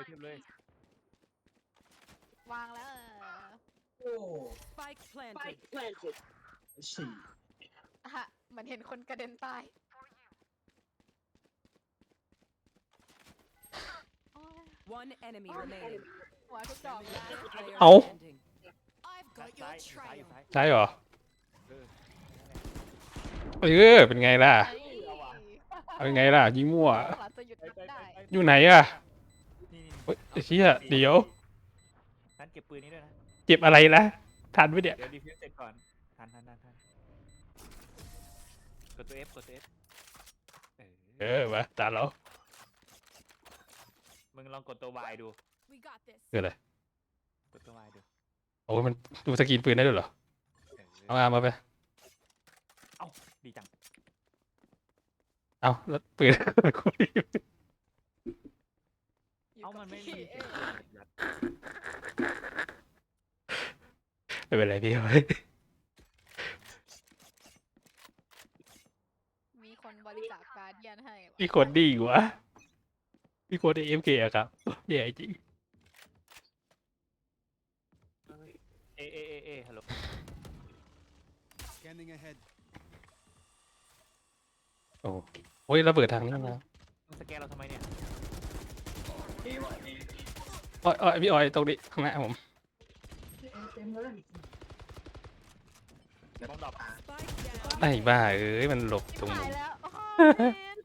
เลยเทียบเลยวางแล้วเออโอ้ Spike planted. สี่ฮะเหมือนเห็นคนกระเด็นตายโอ้ย One enemy remaining. หัวทุกดอกเลย Player Ow. standing. I've ซ้าย got ซ้า your ยอยู่ซ้ายอยู่ trail. ซ้ายใช่เหรอเออเออเป็นไงล่ะเอ้ยเป็นไงล่ะยิงมั่วข้างหลังจะหยุดไปนับไปได้ไปอยู่ไหนอะนี่นี่เฮ้ยไอ้เชี่ยเดี๋ยว นั้นเก็บปืนนี้ด้วยนะ เจ็บอะไรนะทันไหมเนี่ยเดี๋ยวดีฟิวเสร็จก่อนทันทันทันทันกดตัว F กดตัว F เอเอออมาตาเรามึงลองกดตัว Y ดู We got this. คืออะไรกดตัว Y ดูโอ้ยมันดูสกรีนปืนได้ด้วยเหรอเอเอาอมามาไปเอ้าดีจัง เอาแล้วปืนมันคุยอยู่เอ้ากับ มันไม่พี่มีเอเสียงงปืนยัดไม่เป็นไรพี่เฮ้ยมีคนบริจาคการ์ดเดียนให้ว่ะมีคนดีกว่ามีคนเอ็มเคอะครับเดี๋ยวจริงเอเอเอเอฮัลโหล Scanning ahead. โอ้โอ้ยระเบิดทางนี้นะ มึงสแกนเราทำไมเนี่ยเอวะเออ้อยอ้อยพี่อ้อยตรงนี้ข้างหน้าผมเต็มเลยเดี๋ยวต้องดรอป Spike down. ไอ้บ้าเอ้ยมันหลบตรงตานู้ยนแล้วโอ้โหแมน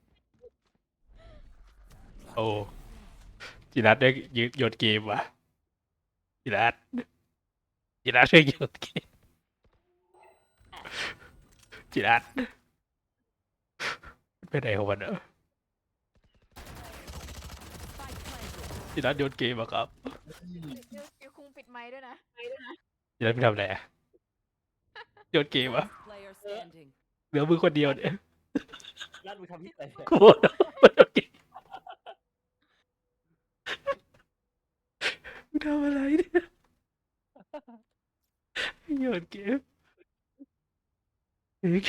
โอ้จิรัตได้ยืดโยนเกมว่ะจิรัตจิรัตช่วยโยนเกมจิรัตไปไหนของมันเนอะ Spike planted. จิรัตโยนเกมอะครับเดี๋ยวเดี๋ยวคุงปิดไม้ด้วยนะจิรัตไปทำอะไรอะโยนเกมอะ Player standing. เหลือมือคนเดียวเนี่ยรัดมึงทำที่ไหนเนี่ยกูบอกแล้วว่าโยนเกมมึงทำอะไรเนี่ยโยนเกมเฮ้ย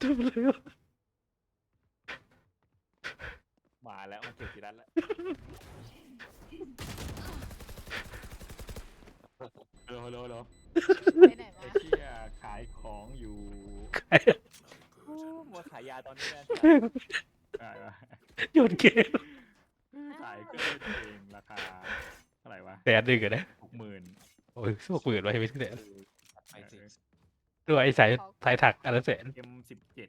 ทำอะไรวะ มาแล้วมันเก็บกี่รัดแล้วฮัลโหลฮัลโหลฮัลโหลไปไหนไอ้มาเชี่ยขายของอยู่ใครอะมาขายยาตอนนี้นะใช่ปะโยนเกมขายเครื่องเล่นเองราคาเท่าไหร่วะแสนหนึ่งอะนะหกหมื่นโอ้ยพวกปืนไว้ไม่ถึงแสนไปสิด้วยไอ้สายสายถักอันละแสน เอ็มสิบเจ็ด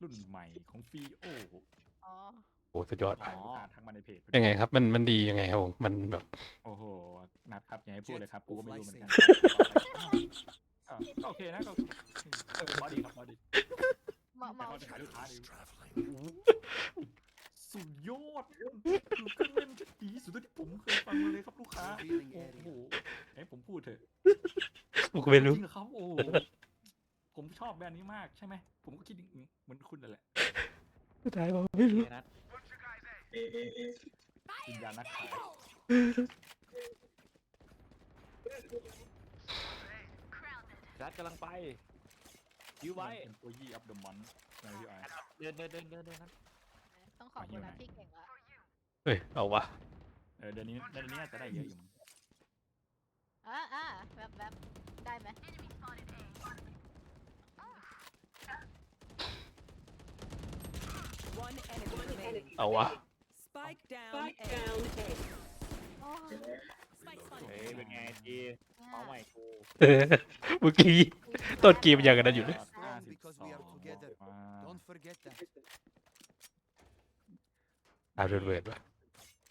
รุ่นใหม่ของฟีโอ อ๋อ โอ้สุดยอดขายลูกค้าทักมาในเพจยังไงครับ มันมันดียังไงครับผมมันแบบ โอ้โหนัดครับอย่าให้พูดเลยครับกูก็ไม่รู้เหมือนกันอะก็โอเคนะก็เออบอดีครับบอดีเมาเมาแต่ขายลูกค้าดีสุดยอดคือเครื่องเล่นที่ดีที่สุดที่ผมเคยฟังมาเลยครับลูกค้า Revealing โอ้ area. โหให้ผมพูดเถอะ ผมก็ไม่รู้จริงเหรอครับโอ้โหผมชอบแบรนด์นี้มากใช่ไหม ผมก็คิดเหมือนคุณนั่นแหละสุดท้ายผมไม่รู้นัดเอเอ เอวิญญาณนักขายรัดกำลังไปยื้อไว้ employee of the month นะพี่ไอเดินเดินเดินเดินเดินนั้นต้องขอบคุณนะพี่เก่งละเฮ้ย เอาวะเออเดือนนี้เดือนนี้น่าจะได้เยอะอยู่มั้งอ่าอ่าแวบแวบได้ไหม One enemy remaining. เอาวะ Spike down. A. โอ้ย Spike เฮ้ย spotted. เป็นไงจีเป้าใหม่กูเออเมื่อกี้ต้นเกมยังกันนั้นอยู่เลย Strong because we are together. อ่า Don't forget that. อาเดือดเวิร์ดวะ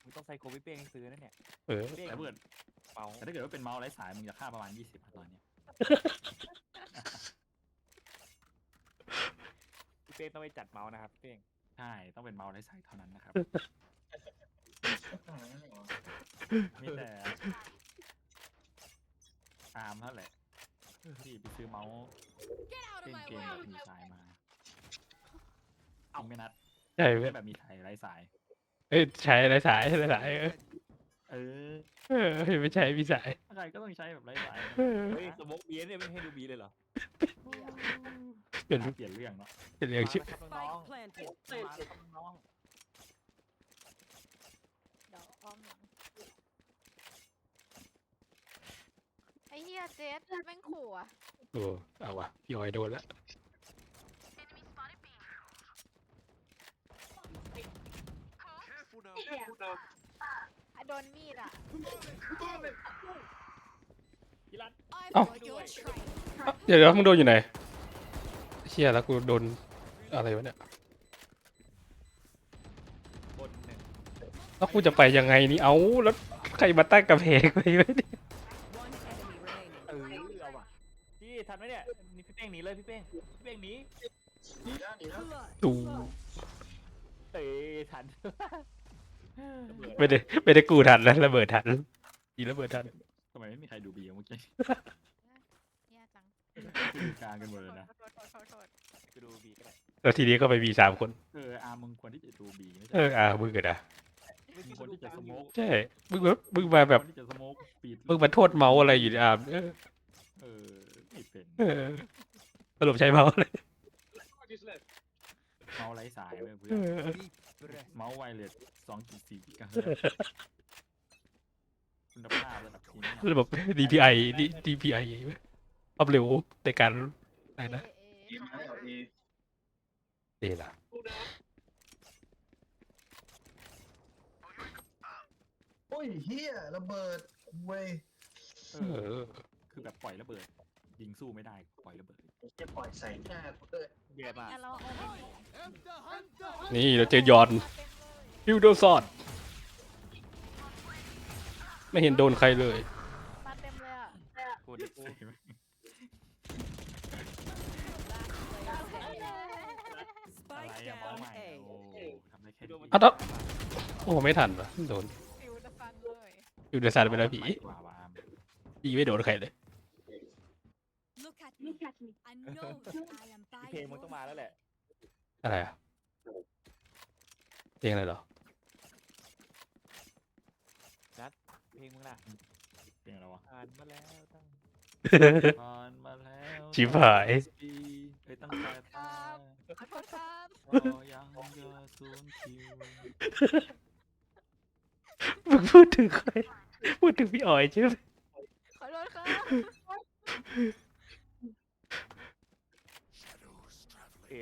มึงต้องใส่โควิเป้งให้ซื้อนั่นเนี่ยเออเป้งเบิร์ดเมาแต่ถ้าเกิดว่าเป็นเมาส์ไร้สายมึงจะค่าประมาณ20อะตอนเนี้ยพี่เป้งต้องไปจัดเมาส์นะครับพี่เป้งใช่ต้องเป็นเมาส์ไร้สายเท่านั้นนะครับ มีแต่อาร์มเท่าแหละที่ไปซื้อเมาส์ Get out เล่ of น my เกมแบบ way. มีสายมาเอาไม่นัดใช่ไม่เว้ยแบบมีสายไร้สาย เอ้ยใช้อะไรสายอะไรสายเออเออเออไม่ใช่พี่สายอะไรก็ต้องใช้แบบไร้สายนะเออเฮ้ยสมมติบีเนี่ยไม่ให้ดูบีเลยเหรอเป็นเปลี่ยนเรื่องเนาะเป็นเรื่องชื่อมาแล้วครับน้อง Spike planted. ๆมาแล้วครับน้อง ยเจ็ดแม่งขู่อะโอ้เอาวะพี่ออยโดนแล้วอะโดนมีดอะ I've Oh. got your train. เอ้าเดี๋ยวเดี๋ยวมึงโดนอยู่ไหนเชี่ยแล้วกูโดนอะไรวะเนี่ยบนหนึ่งแล้วกูจะไปยังไงนี่เอาแล้วใครมาตั้งกำแพงไว้ไว้เนี่ย One enemy remaining. เออเอาว่ะพี่ ทันไหมเนี่ยนี่พี่เป้งหนีเลยพี่เป้งพี่เป้งหนีหนีแล้วหนีแล้วตูเตะทันระเบิดไม่ได้ไม่ได้กูทันนะระเบิดทันยีระเบิดทันทำไมไม่มีใครดูบีเมื่อกี้แย่จังดูกลางกันหมดเลยนะโทษโทษโทษโทษกูดูบีก็ได้แล้วทีนี้ก็ไปมีสามคนเอออามึงควรที่จะดูบีไม่เอใช่ออ่ามึงกันนะมึงควรที่จะสโมกใช่มึงแบบมึงมาแบบควรที่จะสโมกปีดมึงมาโทษเมาส์อะไรอยู่เนี่ยอ่าเออเออไม่ เป็นเออสรุปใช้เมาส์เลยเมาส์ไร้สายเว้ยเพื่อเอนอ Deep breath. เมาส์ไวเลสสองจุดสี่กิกะคุณภาพระดับพรีเมียมระบบ DPI D- DPI ความเร็วในการอะไรนะเอเอมาแล้วเอเดี๋ยวละโอ้ยเฮียระเบิดเว้ยเอเอออคือแบบปล่อยระเบิด ยิงสู้ไม่ได้ปล่อยระเบิดจะปล่อยใส่หน้ากูเลยแย่มากงั้นเราเอาไปหนี Hunter, hunter. นี่เราเจอยอนมาเต็มเลยฮิวโดซอดไม่เห็นโดนใครเลย มาเต็มเลยอะกูดิกู Spike อะไรอะเมาส์ down ใหม่ A. โอ้ทำได้แค่นี้อะแล้วโอ้ไม่ทันวะโดนฟิวจะฟันเลยฮิวโดซอดไปแล้วผีกว่าว่ามผีไม่โดนใครเลย Look at me. I know that I am by เพลงมึง your ต้องมาแล้วแหละอะไรอะเพลงอะไรเหรอ เพลงมึงล่ะเพลงอะไรวะผ่านมาแล้วตั้งผ่านมาแล้วชิบหายปีไปตั้งแต่ตาขอโทษครับเรายังเยอะศูนย์คิวมึงพูดถึงใคร พูดถึงพี่ออยใช่ไหมขอโทษครับ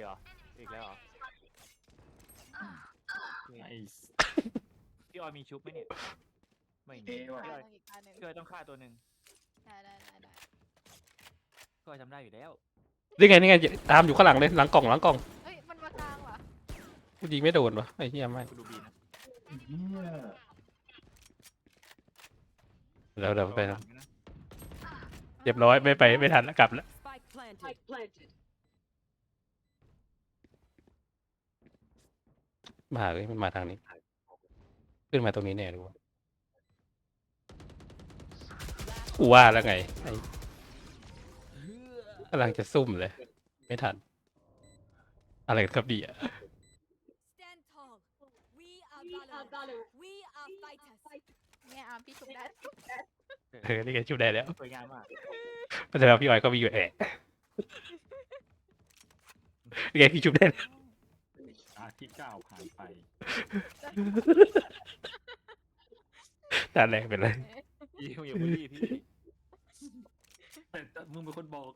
เอ๋ออีกแล้วเหรอ ไอ้พี่ออยมีชุบไหมเนี่ย ไม่เอมีว่ะเอาอีกอันหนึ่งพี่ออยต้องฆ่าตัวหนึ่งได้ได้ได้ได้พี่ออยจำได้อยู่แล้ว นี่ไงนี่ไงตามอยู่ข้างหลังเลยหลังกล่องหลังกล่องเฮ้ยมันมากลางเหรอกูยิงไม่โดนวะไอ้เหี้ยไม่กูดูบีนะเฮียเดี๋ยวเดี๋ยวไปนะนะเรียบร้อยไม่ไปไม่ทันแล้วกลับแล้ว Spike planted. มาเลยมันมาทางนี้ ขึ้นมาตรงนี้แน่รู้กูว่าแล้วไงไอ้กำลังจะซุ่มเลย ไม่ทัน อะไรกันครับดีอะ Stand tall. We are valorant. We are fighters. เนี่ยอาร์มพี่ชุบได้ เออ นี่ไงชุบได้แล้วสวยงามมากแต่แล้วพี่ออยก็มีอยู่แอะนี่ไงพี่ชุบได้แล้วอา ที่เก้าผ่านไปจานแรกเป็นไรพี่อย่าบูลลี่พี่แต่มึงเป็นคนบอก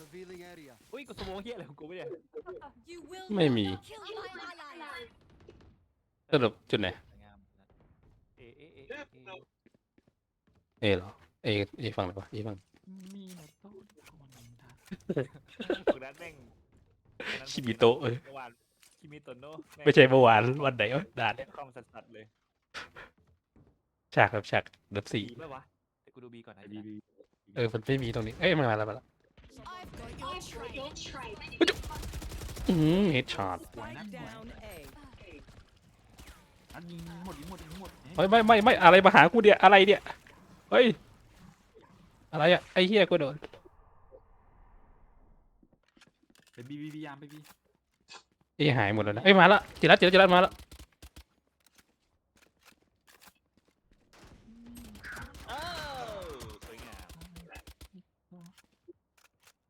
Revealing area. อุ้ยกูสโมองเฮียอะไรของกูไม่เนี่ย You will ไม่มี not kill my ally. สรุปจุดไหนสวยงามเอเอเอเอ เอเหรอเอเอฝั่งไหนวะเอฝั่งมีโนโต้คนทักคนนั้นแม่งคิมิโตะเออเมื่อวานคิมิโตโนะไม่ใช่เมื่อวานวันไหนวะด่านเนี่ยคอมสัสๆเลยฉากแบบฉากรถสี่บีป่ะวะเดี๋ยวกูดูบีก่อนนะบีบีเออมันไม่มีตรงนี้เอ้ยมันมาแล้วมาแล้ว I've got your train. อืมเฮดช็อต Spike down A. อันยิงหมดยิงหมดยิงหมดเฮ้ยไม่ไม่ไม่อะไรมาหากูเนี่ยอะไรเนี่ย เฮ้ย อะไรอะไอ้เหี้ยกูโดน ไปบีบีบียามไปบีเอ้ยหายหมดแล้วนะเอ้ยมาละจิรัตจิรัตจิรัตมาละอ้าวสวยงาม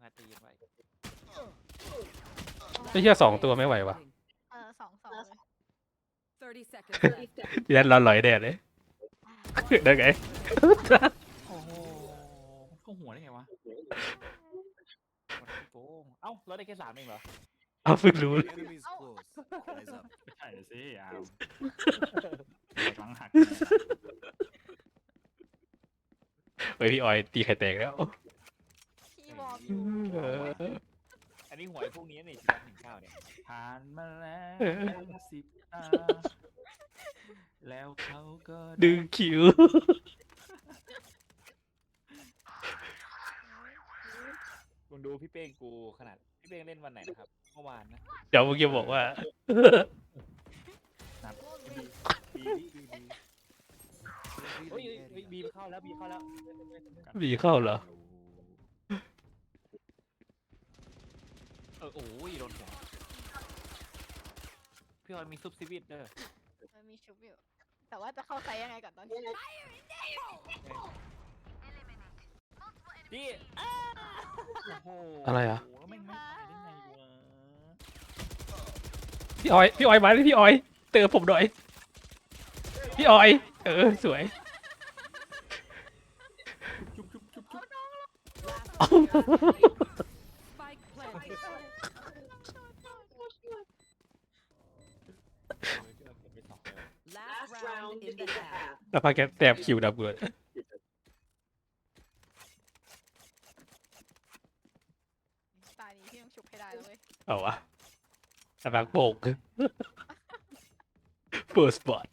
มาตีกันไว้ไอ้เหี้ยสองตัวไม่ไหววะเออสองพี่นัทรอหลอยแน่เลย ได้ไง โอ้โหเข้าหัวได้ไงวะโป้งเอ้าเราได้แค่สามเองเหรอ เอาเพิ่งรู้ Enemies close. Eyes up. ไม่ใช่สิอาวหลังหักเฮ้ยพี่ออยตีไข่แตกแล้วพี่วอร์มเอออันนี้หวยพวกนี้นี่ชีวิตหนึ่งเก้าเนี่ยผ่านมาแล้วเออสิบตาแล้วเขาก็ดึงคิวมึงดูพี่เป้งกูขนาด พี่เป้งเล่นวันไหนนะครับเมื่อวานนะเดี๋ยวเมื่อกี้บอกว่า ดีดีดีดีเฮ้ย Revealing เฮ้ย area. บีมเข้าแล้วบีมเข้าแล้วมีเข้าเหรอ เออโอ้ยโดนหัวพี่ออยมีซุปซิวิตเด้อมันมีชุบอยู่แต่ว่าจะเข้าไซส์ยังไงก่อนตอนนี้ พี่โอ้โหอะไรอะแล้วแม่งไม่ตายได้ไงวะพี่ออย พี่ออยมาเลยพี่ออย เตือนผมหน่อย พี่ออย เออ สวย ชุบชุบชุบชุบ Spike planted. ไปสองเลย Last round in the half. แล้วพาแกแตบคิวดับเบิด ตายนี้พี่ต้องชุบให้ได้แล้ว เว้ยเอาวะสบักโบกเฟิร์สบอท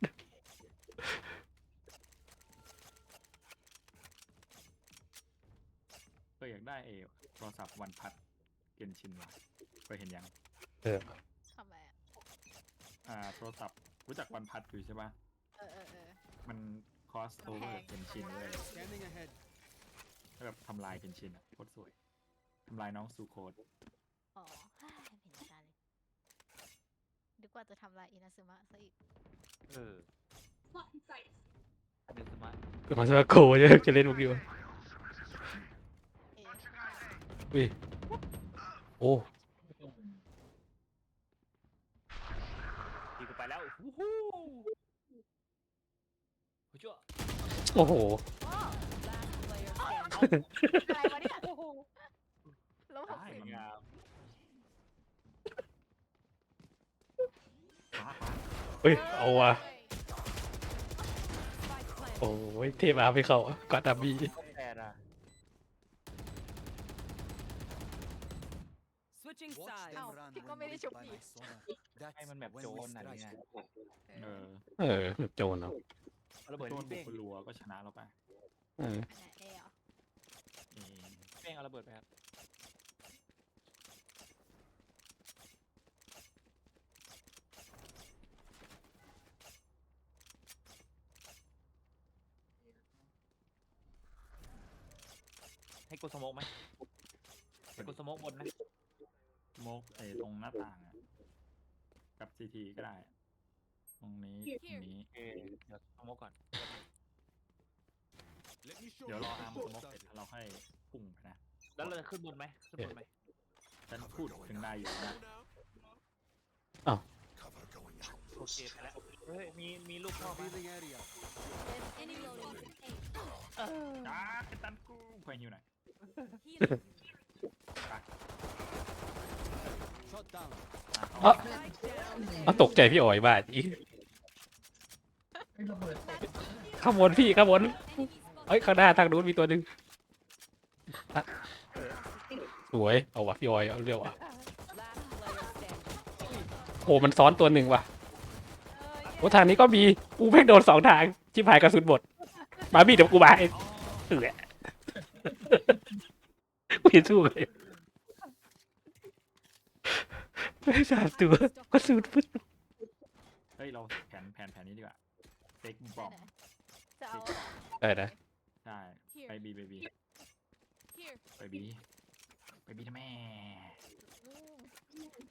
ก็อยากได้เอโทรศัพท์วันพัดเกนชินวะเคยเห็นยัง เออทำไมอะอ่า โทรศัพท์รู้จักวันพัดอยู่ใช่ปะเออเออเออ มันคอสโอเวอร์เกนชินเลย Scanning ahead. แล้วแบบทำลายเกนชินอะโคตรสวยทำลายน้องซูโคด อ๋อเห็นเหมือนกันเลยนึก ว่าจะทำลายอินาซึมะซะอีก เออหนึ่งสมาร์ทมาสมาโกจะจะเล่นมุกเดียวเอะอุ้ยโอ้ดีกูไปแล้ววู้ฮู้โอ้ยชั่วโอ้โห Last player standing. อะไรวะเนี่ยลบหก ได้ สิบ มัน งาม ฟ้าฟ้า เฮ้ย เอาว่ะ Spike planted. โอ้ยเทมาไม่เข้าอะกอดดับบี้ต้องแปดอะ Switching Watch sides. them Ow, run พี่ก็ when ไม่ได้ lit ชุบ by อี my ก sonar. ให้มัน That's แบบ when โจ we รอะไร strike. เงี้ยเออเออแบบโจรเนาะเอาระเบิดโดนพี่บุเป้งกรัวก็ชนะเราไปเอออันไหนเอเหรอเองเป้งเอาระเบิดไปครับ ให้กูสโมกไหมให้กูสโมกบนนะโมกไอ้ตรงหน้าต่างอะกับซีทีก็ได้ ตรงนี้ตรงนี้โอเคเดี๋ยวสโมกก่อน Let me show เดี๋ยว you รอ how อาร์ม it สโมก goes เสร็จ down. เราค่อยพุ่งไปนะ แล้วเราจะขึ้นบนไหมขึ้นบนไหมฉันพูดถึงได้อยู่นะ Cover going out. โอเคไปแล้วเฮ้ยมีมีลูกพ่อมา Revealing area. Enemy located A. จ้าไอ้ตันกูไปหิวหน่อย Healing. Shot down. อะอะ Spike down. เอาตกใจพี่ออยบ้าจีไอ้ระเบิดข้างบนพี่ข้างบน Enemy spotted. เอ้ยข้างหน้าทางนู้นมีตัวหนึ่งอะสวยเอาวะพี่ออยเอาเรียววะ Last player standing. โหมันซ้อนตัวหนึ่งว่ะเออโอ้ทางนี้ก็มีกูแม่งโดนสองทางชิบหายกระสุนหมดมาพี่เดี๋ยวกูมาเองเออ กูจะสู้เลยไม่สามตัวกระสุนปึ๊ดเฮ้ยเราแผนแผนแผนนี้ดีกว่าเต็กบอมจะเอาเออนะใช่ไป Here. บีไปบี Here. ไปบีไปบีนะแม่อืม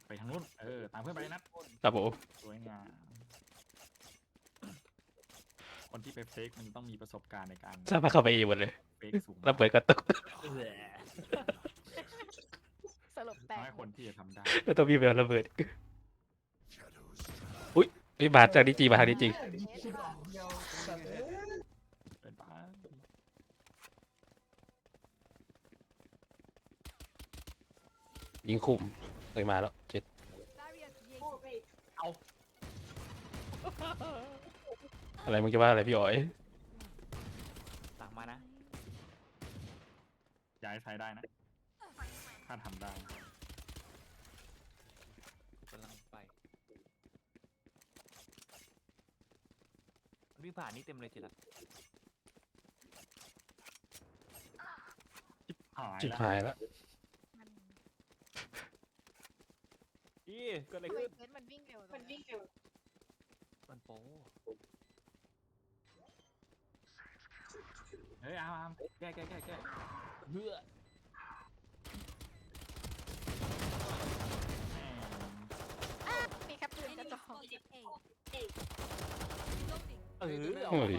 ไปทางนู้นเออตามเพื่อนไปเลยนัด ครับผมสวยงาม คนที่ไปเฟกมันต้องมีประสบการณ์ในการสร้างเข้าไปอีกหมดเลยเฟกสูงระเบิดกระตุกสรุปแปลน้อยคนที่จะทำได้แล้วต้องมีแบบระเบิดอุ้ยนี่บาดจากนี้จริงบาดทางนี้จริงยิงคุมเลยมาแล้วเจ็ดเอา อะไรมึงจะว่าอะไรพี่อ๋อยสั่งมานะย้ายไซด์ได้นะ ถ้าทำได้กำลังไปมันวิ่งผ่านนี่เต็มเลยจิรัตหายจิบแล้วหายแล้วมันอีเกิดอะไรทำไมขึ้นเฟซมันวิ่งเร็วมันวิ่งมันโป้เฮ้ยเอาเอาแก้แก้แก้แก้เพื่อแม่งมีแค่ปืนกระ Enemy จอก spotted A. Reloading. เออโอ้ย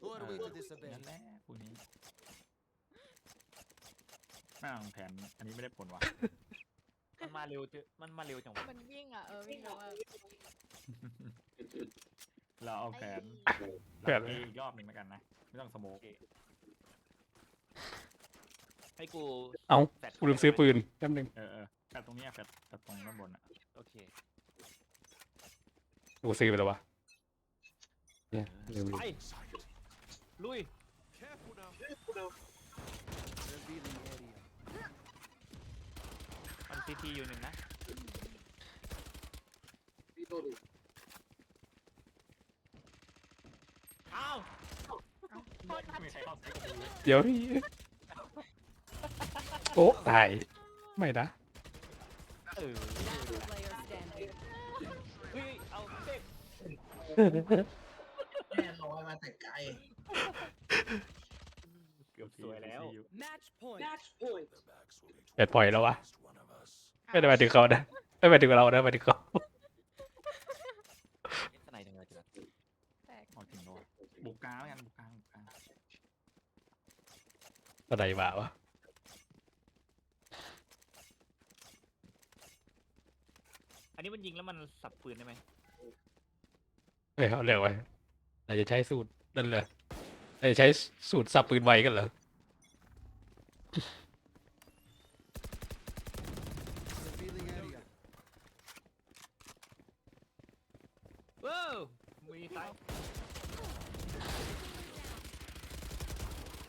Who are we to นั่น disobey? แหละพวกนี้แม่งแผนอันนี้ไม่ได้ผลว่ะมันมาเร็วเจอมันมาเร็วจังวะมันวิ่งอะ เออวิ่งเร็วมากเราเอาแผนแผนเราเออีกรอบหนึ่งแล้วกันนะ ไม่ต้องสโมก ให้กูเอ้าแฟดกูลืมซื้อปืนแป๊บนึงเออเออแฟดตรงเนี้ยแฟดแฟดตรงด้านบนอะโอเคกูซื้อไปแล้ววะเนี่ยลืมไปลุย Careful now. Revealing area. มันซีทีอยู่หนึ่งนะ อ้าว ไม่มีใครเข้าใช้กับมือเดี๋ยวพี่ โอ้ตาย ไม่นะเออ Last player standing. เฮ้ยเอาเด็กแน่ลอยมาแต่ไกลเกือบสวยแล้วอยู่ Match point. แปดพอยต์แล้ววะ ไม่ได้หมายถึงเขานะไม่หมายถึงเรานะหมายถึงเขาสไนด์จังเลยจิรัตแตกเอาถึงโดนบุกกลางแล้วกันบุกกลางบุกกลางอะไรมาวะ นนี้มันยิงแล้วมันสับปืนได้ไหมเอ้ยเอาเร็วไว้เราจะใช้สูตรนั่นเลยเราจะใช้สูตรสับปืนไวกันเหรอ Revealing area. ว้าวมีตาย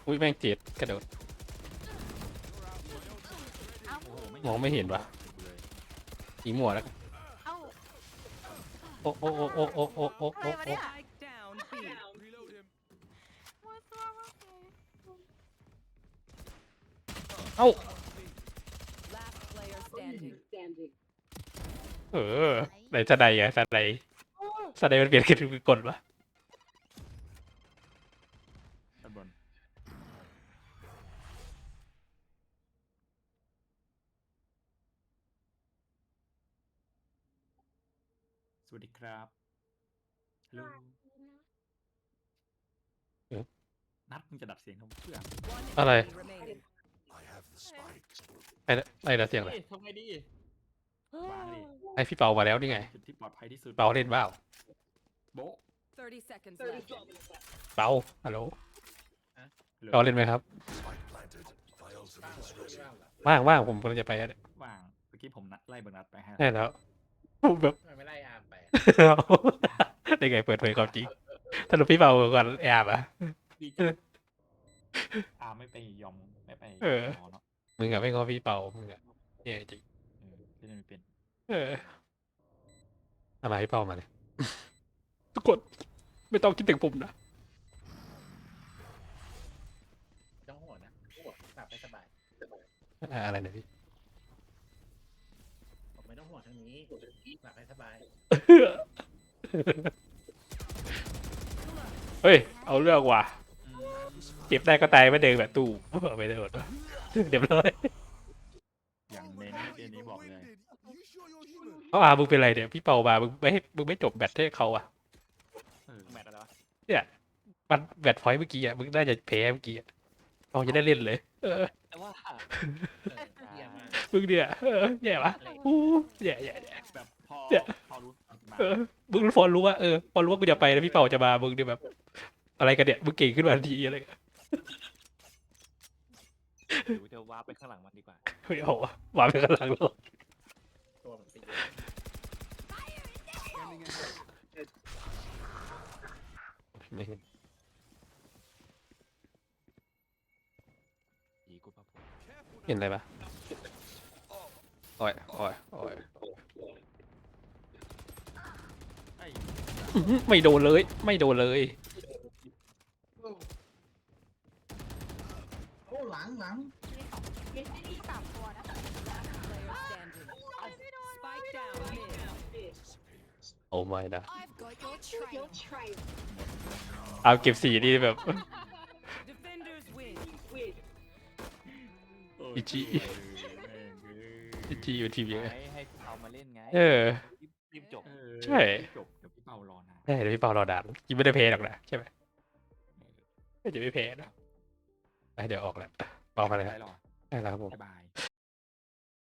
อุ้ยแม่งเจ็ดกระโดดเอ้าโอ้โหมองไม่เห็นวะเลยยิงมั่วแล้วกันเอ้า โอ้โอ้โอ้โอ้โอ้โอ้โอ้อะไรโอ้วะเอาเลยเอ้า Last player standing. เออไหนสไนอะสไนสไนมันเปลี่ยนขึ้นเป็นกดวะ ด้านบนสวัสดี ครับฮัลโหลนัดมึงจะดัดเสียงเขาเพื่อ One Alright. enemy remaining. I have the spike. ไอ้นะไอ้นะเสียงอะไรเฮ้ยทำไงดีวางดิไอ้พี่เปามาแล้วนี่ไงจุดที่ปลอดภัยที่สุดเปาเล่นเปล่าโบ๊ะ30 seconds left. เปาฮัลโหลหรือเปาเล่นไหมครับ Spike planted. Vials of ready. ว่างว่างผมกำลังจะไปอะว่างเมื่อกี้ผมนัดไล่เบอร์นัดไปให้ใช่แล้วผมแบบ ไม่ไล่อาร์ม ไปได้ไงเปิดเผยความจริงสรุปพี่เปาก่อนแอบอะดีจังอาไม่ไปยอมไม่ไปเออหมอเนาะมึงอะไม่งอพี่เปามึงอะเนี่ยจริงเออก็จะไม่เป็น เออเอามาให้เปามาเลยทุกคนไม่ต้องคิดถึงผมนะต้องห่วงนะห่วงหลับไปสบายอะอะไรนะพี่ผม ไม่ต้องห่วงทางนี้หลับไปสบายเฮ้ย เอาเรื่องว่ะเจ็บได้ก็ตายไม่เดินแบบตู้ไม่ได้หมดวะเรียบร้อยอย่างเน้นเกมนี้บอกเลย You sure you're human? เขาอามึงเป็นไรเนี่ย พี่เปามามึงไม่ให้มึงไม่จบแบตให้เขาอะเออแมตช์อะไรวะเนี่ยมันแบตพอยต์เมื่อกี้อะมึงน่าจะแพ้เมื่อกี้อะเราจะได้เล่นเลย เออแต่ว่าเยี่ย มมากมึงเนี่ยเออแย่ปะอู้แย่แย่แย่แบบพอเนี่ยพอรู้มาเออมึงพอรู้ว่าเออพอรู้ว่ากูจะไปแล้วพี่เปาจะมามึงเนี่ยแบบ อะไรกันเนี่ยมึงเก่งขึ้นมาทันทีอะไรกันเดี๋ยวจะว้าร์ปไปข้างหลังมันดีกว่าเฮ้ยโอ้โหวางไปข้างหลังแล้วตัวมันตีไม่เห็นอีกูปะผมเห็นอะไรปะโอ้ยโอ้ยโอ้ยไอ้อื้อหือไม่โดนเลย ไม่โดนเลย โอ้หลังหลังมีสองมีสามตัวนะ Player standing. Spike down mid. โอ้ไม่นะ I've got your trail. เอาเก็บสีนี่แบบ Defenders win. อีจีอี จีอยู่ทีมเยอะให้ให้เอามาเล่นไงเออ รีบรีบจบใช่จบเดี๋ยวพี่เปารอนานใช่เดี๋ยวพี่เปารอด่านกินไม่ได้เพลหรอกนะใช่ไหมไม่จะไม่เพลนะไปเดี๋ยวออกแล้วออกมาเลยคได้รับหรอได้แล้วครับผม บ๊ายบาย